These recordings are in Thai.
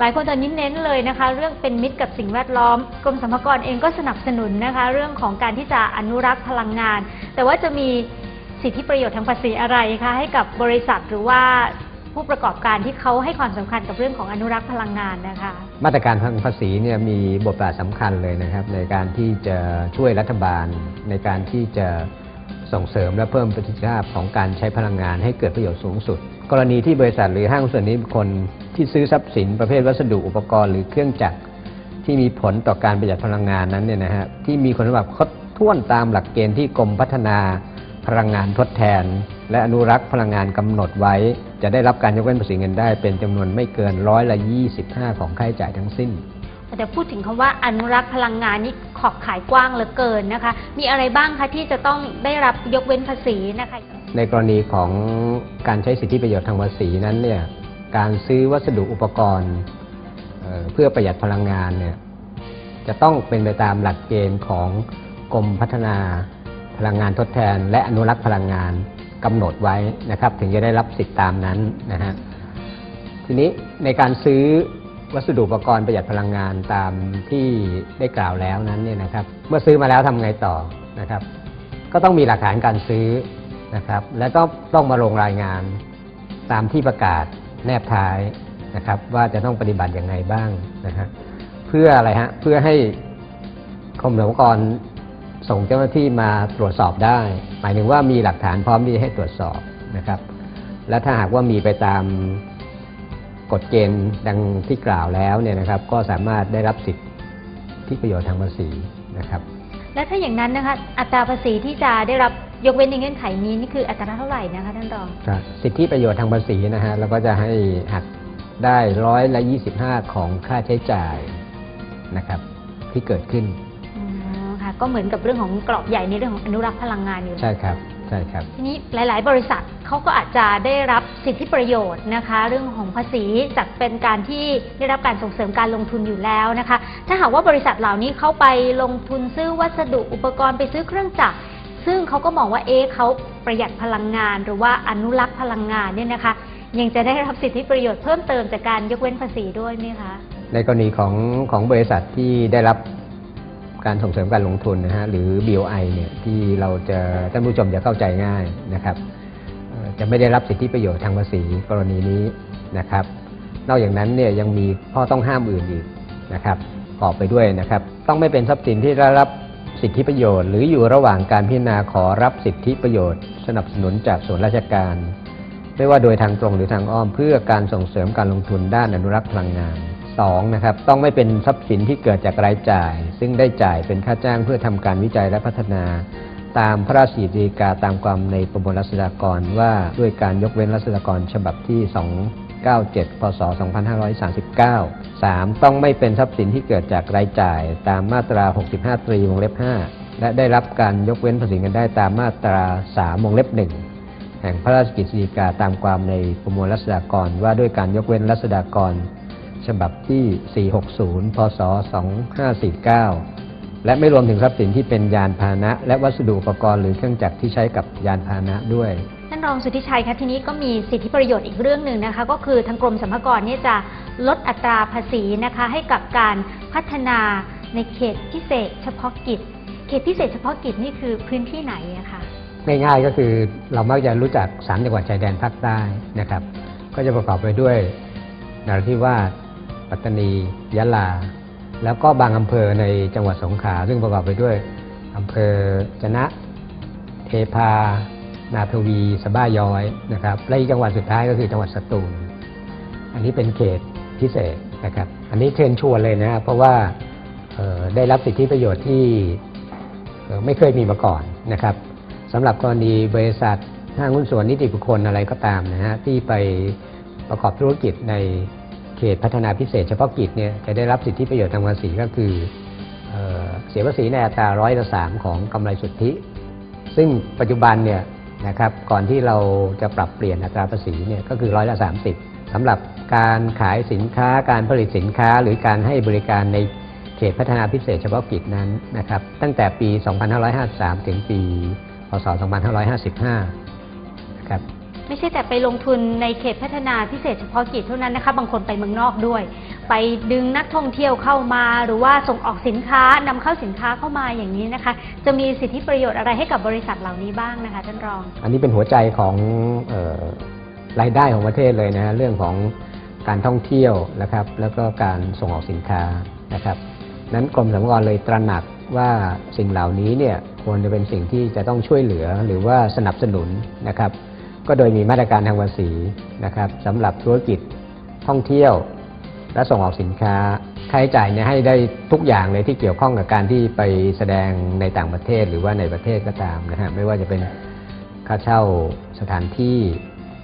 หลายคนตอนนี้เน้นเลยนะคะ เรื่องเป็นมิตรกับสิ่งแวดล้อมกรมสรรพากรเองก็สนับสนุนนะคะ เรื่องของการที่จะอนุรักษ์พลังงาน แต่ว่าจะมีสิทธิประโยชน์ทางภาษีอะไรคะให้กับบริษัทหรือว่าผู้ประกอบการที่เขาให้ความสำคัญกับเรื่องของอนุรักษ์พลังงานนะคะ มาตรการทางภาษีเนี่ยมีบทบาทสำคัญเลยนะครับ ในการที่จะช่วยรัฐบาล ในการที่จะส่งเสริมและเพิ่มประสิทธิภาพของการใช้พลังงานให้เกิดประโยชน์สูงสุด กรณีที่บริษัทหรือห้างส่วนนี้บุคคลที่ซื้อทรัพย์สินประเภทวัสดุอุปกรณ์หรือเครื่องจักรที่มีผลต่อการประหยัดพลังงานนั้นเนี่ยนะฮะที่มีคุณสมบัติครบถ้วนตามหลักเกณฑ์ที่กรมพัฒนาพลังงานทดแทน และอนุรักษ์พลังงานกำหนดไว้ จะได้รับการยกเว้นภาษีเงินได้ เป็นจำนวนไม่เกินร้อยละ25 ของค่าใช้จ่ายทั้งสิ้นแต่พูดถึงคำว่าอนุรักษ์พลังงานนี่ขอบขายกว้างเหลือเกินนะคะ มีอะไรบ้างคะที่จะต้องได้รับยกเว้นภาษีนะคะ ในกรณีของการใช้สิทธิประโยชน์ทางภาษีนั้นเนี่ยการซื้อวัสดุอุปกรณ์เพื่อประหยัดพลังงานเนี่ยจะต้องเป็นไปตามหลักเกณฑ์ของกรมพัฒนาพลังงานทดแทน และอนุรักษ์พลังงานกำหนดไว้นะครับ ถึงจะได้รับสิทธิตามนั้นนะฮะทีนี้ในการซื้อวัสดุอุปกรณ์ประหยัดพลังงานตามที่ได้กล่าวแล้วนั้นเนี่ยนะครับ เมื่อซื้อมาแล้วทำไงต่อนะครับ ก็ต้องมีหลักฐานการซื้อ นะครับ และก็ต้องมาลงรายงานตามที่ประกาศแนบท้ายนะครับ ว่าจะต้องปฏิบัติอย่างไรบ้างนะฮะเพื่ออะไรฮะเพื่อให้กรมสรรพากรส่งเจ้าหน้าที่มาตรวจสอบได้ หมายถึงว่ามีหลักฐานพร้อมที่ให้ตรวจสอบนะครับ และถ้าหากว่ามีไปตามกฎเกณฑ์ดังที่กล่าวแล้วเนี่ยนะครับ ก็สามารถได้รับสิทธิประโยชน์ทางภาษีนะครับ และถ้าอย่างนั้นนะคะอัตราภาษีที่จะได้รับ ยกเว้นในเงื่อนไขนี้นี่คืออัตราเท่าไหร่นะคะท่านรอง ครับสิทธิประโยชน์ทางภาษีนะฮะเราก็จะให้หักได้ร้อยละ25ของค่าใช้จ่ายนะครับ ที่เกิดขึ้นอ๋อค่ะ ก็เหมือนกับเรื่องของกรอบใหญ่ในเรื่องของอนุรักษ์พลังงานอยู่ใช่ครับใช่ครับ ทีนี้หลาย ๆ บริษัทเขาก็อาจจะได้รับสิทธิประโยชน์นะคะ เรื่องของภาษีจากเป็นการที่ได้รับการส่งเสริมการลงทุนอยู่แล้วนะคะ ถ้าหากว่าบริษัทเหล่านี้เขาไปลงทุนซื้อวัสดุอุปกรณ์ไปซื้อเครื่องจักร ซึ่งเขาก็มองว่าเอ๊เขาประหยัดพลังงาน หรือว่าอนุรักษ์พลังงานเนี่ยนะคะ ยังจะได้รับสิทธิประโยชน์เพิ่มเติมจากการยกเว้นภาษีด้วยไหมคะ ในกรณีของของบริษัทที่ได้รับการส่งเสริมการลงทุนนะฮะหรือ BOI เนี่ยที่เราจะท่านผู้ชมจะเข้าใจง่ายนะครับจะไม่ได้รับสิทธิประโยชน์ทางภาษีกรณีนี้นะครับ นอกจากนั้นเนี่ยยังมีข้อต้องห้ามอื่นอีกนะครับประกอบไปด้วยนะครับ ต้องไม่เป็นทรัพย์สินที่ได้รับ สิทธิประโยชน์ หรืออยู่ระหว่างการพิจารณาขอรับสิทธิประโยชน์ สนับสนุนจากส่วนราชการ ไม่ว่าโดยทางตรงหรือทางอ้อมเพื่อการส่งเสริมการลงทุนด้านอนุรักษ์พลังงาน 2. นะครับต้องไม่เป็นทรัพย์สินที่เกิดจากรายจ่าย ซึ่งได้จ่ายเป็นค่าจ้างเพื่อทำการวิจัยและพัฒนา ตามพระราชกิจกาตามความในประมวลรัษฎากรว่าด้วยการยกเว้นรัษฎากรฉบับที่ 97พศ2539 3. ต้องไม่เป็นทรัพย์สินที่เกิดจากรายจ่ายตามมาตรา 65 ตรีวงเล็บ 5 และได้รับการยกเว้นภาษีเงินได้ตามมาตรา 3 วงเล็บ 1 แห่งพระราชกิจสีกาตามความในประมวลรัษฎากรว่าด้วยการยกเว้นรัษฎากร ฉบับที่ 460 พศ 2549 และไม่รวมถึงทรัพย์สินที่เป็นยานพาหนะ และวัสดุอุปกรณ์หรือเครื่องจักรที่ใช้กับยานพาหนะด้วย ท่านรองสุทธิชัยคะทีนี้ก็มีสิทธิประโยชน์อีกเรื่องหนึ่งนะคะ ก็คือทางกรมสรรพากรเนี่ยจะลดอัตราภาษีนะคะให้กับการพัฒนาในเขตพิเศษเฉพาะกิจ เขตพิเศษเฉพาะกิจนี่คือพื้นที่ไหนอะคะง่ายๆก็คือเรามักจะรู้จักสามจังหวัดชายแดนภาคใต้นะครับ ก็จะประกอบไปด้วยนราธิวาสปัตตานียะลา แล้วก็บางอำเภอในจังหวัดสงขลาซึ่งประกอบไปด้วยอำเภอจนะ เทพา นาทวีสบ้าย้อยนะครับ และอีกจังหวัดสุดท้ายก็คือจังหวัดสตูล อันนี้เป็นเขตพิเศษนะครับ อันนี้เชิญชวนเลยนะครับเพราะว่าได้รับสิทธิประโยชน์ที่ไม่เคยมีมาก่อนนะครับสำหรับกรณีบริษัทห้างหุ้นส่วนนิติบุคคลอะไรก็ตามนะฮะที่ไปประกอบธุรกิจในเขตพัฒนาพิเศษเฉพาะกิจเนี่ยจะได้รับสิทธิประโยชน์ทางภาษีก็คือเออเสียภาษีในอัตราร้อยละสามของกำไรสุทธิ ซึ่งปัจจุบันเนี่ย นะครับก่อนที่เราจะปรับเปลี่ยนอัตราภาษีเนี่ยก็คือร้อยละ 30สำหรับการขายสินค้าการผลิตสินค้าหรือการให้บริการในเขตพัฒนาพิเศษเฉพาะกิจนั้นนะครับตั้งแต่ปี 2553 ถึงปี พศ 2555 นะครับ ไม่ใช่แต่ไปลงทุนในเขตพัฒนาพิเศษเฉพาะกิจเท่านั้นนะคะบางคนไปเมืองนอกด้วย ไปดึงนักท่องเที่ยวเข้ามาหรือว่าส่งออกสินค้านำเข้าสินค้าเข้ามาอย่างนี้นะคะ จะมีสิทธิประโยชน์อะไรให้กับบริษัทเหล่านี้บ้างนะคะท่านรอง อันนี้เป็นหัวใจของออรายได้ของประเทศเลยนะฮะเรื่องของการท่องเที่ยวนะครับ แล้วก็การส่งออกสินค้านะครับนั้นกรมสรรพากรเลยตระหนักว่าสิ่งเหล่านี้เนี่ยควรจะเป็นสิ่งที่จะต้องช่วยเหลือหรือว่าสนับสนุนนะครับ ก็โดยมีมาตรการทางภาษีนะครับสำหรับธุรกิจท่องเที่ยว และส่งออกสินค้าค่าใช้จ่ายเนี่ยให้ได้ทุกอย่างเลยที่เกี่ยวข้องกับการที่ไปแสดงในต่างประเทศหรือว่าในประเทศก็ตามนะฮะไม่ว่าจะเป็นค่าเช่าสถานที่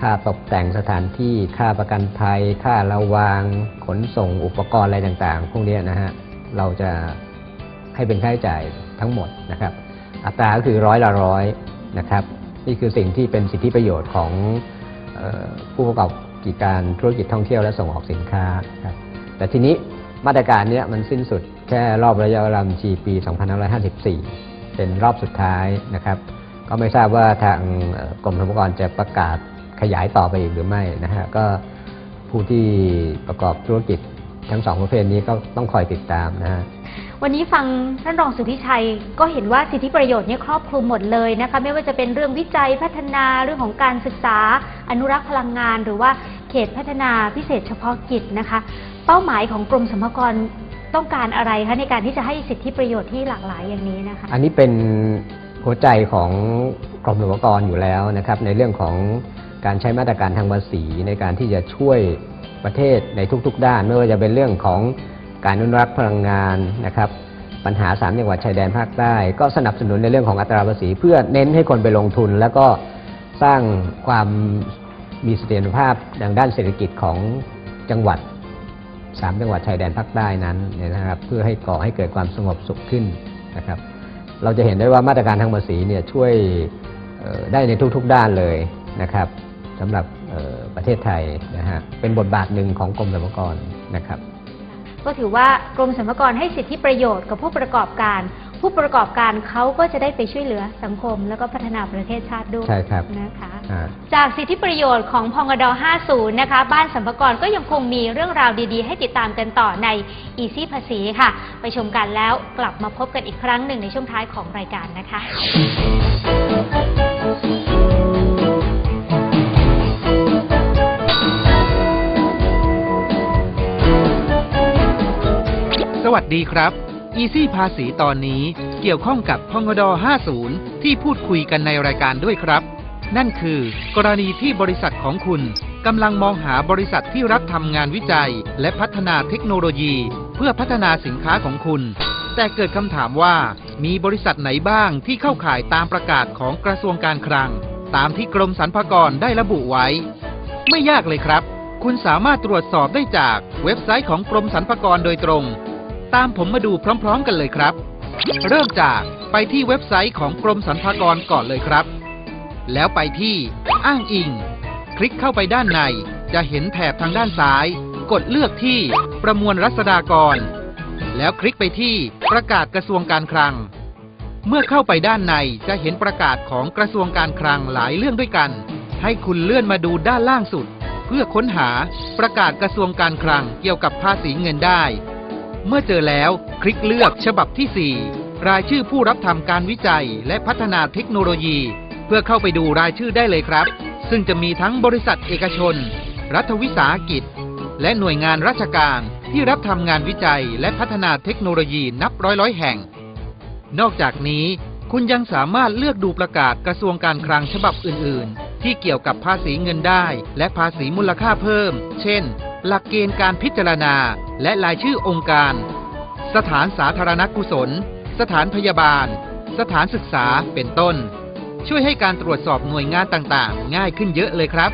ค่าตกแต่งสถานที่ค่าประกันภัย ค่าระวางขนส่งอุปกรณ์อะไรต่างๆ พวกนี้นะฮะเราจะให้เป็นค่าใช้จ่ายทั้งหมดนะครับ อัตราก็คือร้อยละร้อยนะครับ นี่คือสิ่งที่เป็นสิทธิประโยชน์ของผู้ประกอบกิจการธุรกิจท่องเที่ยวและส่งออกสินค้าครับแต่ทีนี้มาตรการนี้มันสิ้นสุดแค่รอบระยะเวลาบัญชีปี 2554 เป็นรอบสุดท้ายนะครับ ก็ไม่ทราบว่าทางกรมสรรพากรจะประกาศขยายต่อไปอีกหรือไม่นะฮะก็ผู้ที่ประกอบธุรกิจทั้งสองประเภทนี้ก็ต้องคอยติดตามนะฮะ วันนี้ฟังท่านรองสุทธิชัยก็เห็นว่าสิทธิประโยชน์เนี่ยครอบคลุมหมดเลยนะคะไม่ว่าจะเป็นเรื่องวิจัยพัฒนาเรื่องของการศึกษา อนุรักษ์พลังงาน หรือว่าเขตพัฒนาพิเศษเฉพาะกิจนะคะ เป้าหมายของกรมสรรพากรต้องการอะไรคะในการที่จะให้สิทธิประโยชน์ที่หลากหลายอย่างนี้นะคะ อันนี้เป็นหัวใจของกรมสรรพากรอยู่แล้วนะครับ ในเรื่องของการใช้มาตรการทางภาษีในการที่จะช่วยประเทศในทุก ๆ ด้าน ไม่ว่าจะเป็นเรื่องของ การอนุรักษ์พลังงานนะครับปัญหาสามจังหวัดชายแดนภาคใต้ ก็สนับสนุนในเรื่องของอัตราภาษี เพื่อเน้นให้คนไปลงทุน แล้วก็สร้างความมีเสถียรภาพทางด้านเศรษฐกิจของจังหวัดสามจังหวัดชายแดนภาคใต้นั้นนะครับ เพื่อให้ก่อให้เกิดความสงบสุขขึ้นนะครับ เราจะเห็นได้ว่ามาตรการทางภาษีเนี่ยช่วยได้ในทุกๆด้านเลยนะครับสำหรับประเทศไทยนะฮะเป็นบทบาทหนึ่งของกรมสรรพากรนะครับ ก็ถือว่ากรมสรรพากรให้สิทธิประโยชน์กับผู้ประกอบการ ผู้ประกอบการเขาก็จะได้ไปช่วยเหลือสังคม แล้วก็พัฒนาประเทศชาติด้วยใช่ครับนะคะอ่าจากสิทธิประโยชน์ของพงด50 นะคะ บ้านสัมภากรก็ยังคงมีเรื่องราวดีๆ ให้ติดตามกันต่อใน Easy ภาษีค่ะ ไปชมกันแล้วกลับมาพบกันอีกครั้งหนึ่งในช่วงท้ายของรายการนะคะ วัสดีครับ Easy ภาษีตอนนี้เกี่ยวข้องกับพงด50 ที่พูดคุยกันในรายการด้วยครับ นั่นคือ กรณีที่บริษัทของคุณกำลังมองหาบริษัทที่รับทำงานวิจัย และพัฒนาเทคโนโลยี เพื่อพัฒนาสินค้าของคุณ แต่เกิดคำถามว่ามีบริษัทไหนบ้างที่เข้าข่ายตามประกาศของกระทรวงการคลัง ตามที่กรมสรรพากรได้ระบุไว้ ไม่ยากเลยครับ คุณสามารถตรวจสอบได้จากเว็บไซต์ของกรมสรรพากรโดยตรง ตามผมมาดูพร้อม ๆ กันเลยครับ เริ่มจากไปที่เว็บไซต์ของกรมสรรพากรก่อนเลยครับ แล้วไปที่อ้างอิง คลิกเข้าไปด้านใน จะเห็นแถบทางด้านซ้าย กดเลือกที่ประมวลรัษฎากร แล้วคลิกไปที่ประกาศกระทรวงการคลัง เมื่อเข้าไปด้านในจะเห็นประกาศของกระทรวงการคลังหลายเรื่องด้วยกัน ให้คุณเลื่อนมาดูด้านล่างสุด เพื่อค้นหาประกาศกระทรวงการคลังเกี่ยวกับภาษีเงินได้ เมื่อเจอแล้วคลิกเลือกฉบับที่ 4 รายชื่อผู้รับทำการวิจัยและพัฒนาเทคโนโลยี เพื่อเข้าไปดูรายชื่อได้เลยครับ ซึ่งจะมีทั้งบริษัทเอกชน รัฐวิสาหกิจ และหน่วยงานราชการที่รับทำงานวิจัยและพัฒนาเทคโนโลยีนับร้อยร้อยแห่ง นอกจากนี้คุณยังสามารถเลือกดูประกาศกระทรวงการคลังฉบับอื่น ๆ ที่เกี่ยวกับภาษีเงินได้ และภาษีมูลค่าเพิ่ม เช่น หลักเกณฑ์การพิจารณา และรายชื่อองค์การ สถานสาธารณกุศล สถานพยาบาล สถานศึกษาเป็นต้น ช่วยให้การตรวจสอบหน่วยงานต่างๆ ง่ายขึ้นเยอะเลยครับ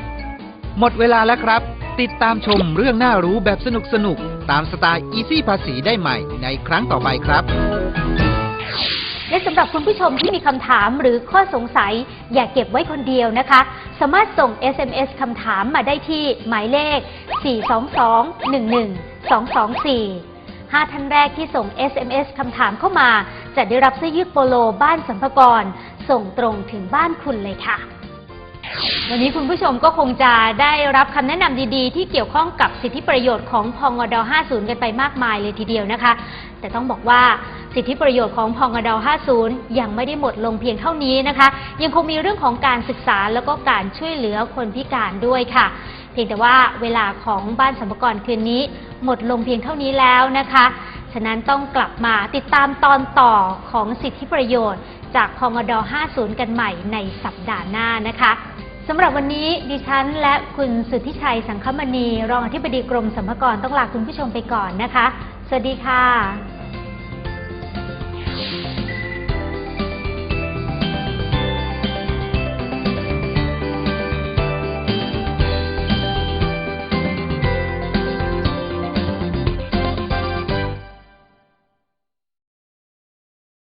หมดเวลาแล้วครับ ติดตามชมเรื่องน่ารู้แบบสนุกๆตามสไตล์ Easy ภาษีได้ใหม่ในครั้งต่อไปครับ และสำหรับคุณผู้ชมที่มีคำถามหรือข้อสงสัย อย่าเก็บไว้คนเดียวนะคะ สามารถส่ง SMS คำถามมาได้ที่หมายเลข 422-11224 5 ท่านแรกที่ส่ง SMS คำถามเข้ามา จะได้รับเสื้อยืดโปโลบ้านสัมภกรส่งตรงถึงบ้านคุณเลยค่ะ วันนี้คุณผู้ชมก็คงจะได้รับคำแนะนำดีๆ ที่เกี่ยวข้องกับสิทธิประโยชน์ของพองด50 กันไปมากมายเลยทีเดียวนะคะ แต่ต้องบอกว่าสิทธิประโยชน์ของพองด50 ยังไม่ได้หมดลงเพียงเท่านี้นะคะ ยังคงมีเรื่องของการศึกษาแล้วก็การช่วยเหลือคนพิการด้วยค่ะ เพียงแต่ว่าเวลาของบ้านสัมภารคืนนี้ หมดลงเพียงเท่านี้แล้วนะคะ ฉะนั้นต้องกลับมาติดตามตอนต่อของสิทธิประโยชน์ จากพองด50 กันใหม่ในสัปดาห์หน้านะคะ สำหรับวันนี้ดิฉันและคุณสุทธิชัยสังคมณี รองอธิบดีกรมสรรพากรต้องลาคุณผู้ชมไปก่อนนะคะ สวัสดีค่ะ